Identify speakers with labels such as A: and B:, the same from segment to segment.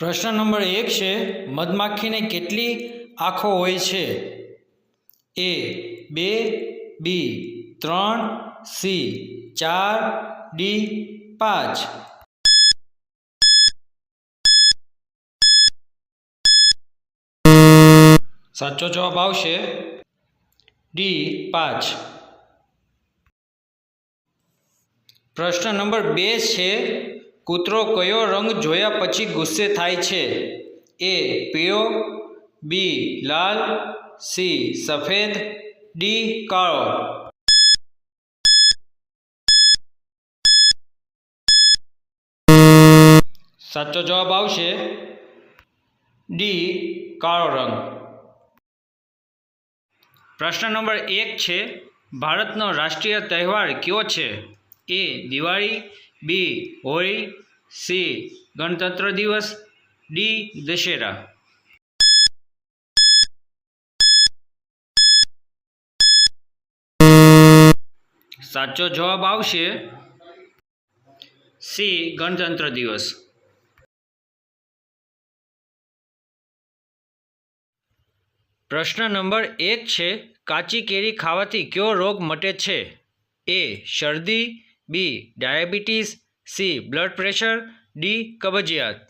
A: પ્રશ્ન નંબર એક છે, મધમાખીને કેટલી આંખો હોય છે? એ, બે, બી, ત્રણ, સી, ચાર, ડી, પાંચ. સાચો જવાબ આવશે, ડી, પાંચ. પ્રશ્ન નંબર બે છે કૂતરો કયો રંગ જોયા પછી ગુસ્સે થાય છે? એ પીળો, બી લાલ, સી સફેદ, ડી કાળો. સાચો જવાબ આવશે ડી કાળો રંગ. પ્રશ્ન નંબર એક છે, ભારતનો રાષ્ટ્રીય તહેવાર કયો છે? A Diwali B Holi C ગણતંત્ર દિવસ, ડી દશેરા. સાચો જવાબ આવશે સી ગણતંત્ર દિવસ. પ્રશ્ન નંબર એક છે, કાચી કેરી ખાવાથી કયો રોગ મટે છે? એ શરદી B diabetes C blood pressure D કબજિયાત.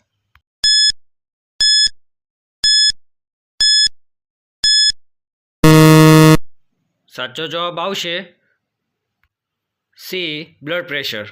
A: સાચો જવાબ આવશે સી બ્લડ પ્રેશર.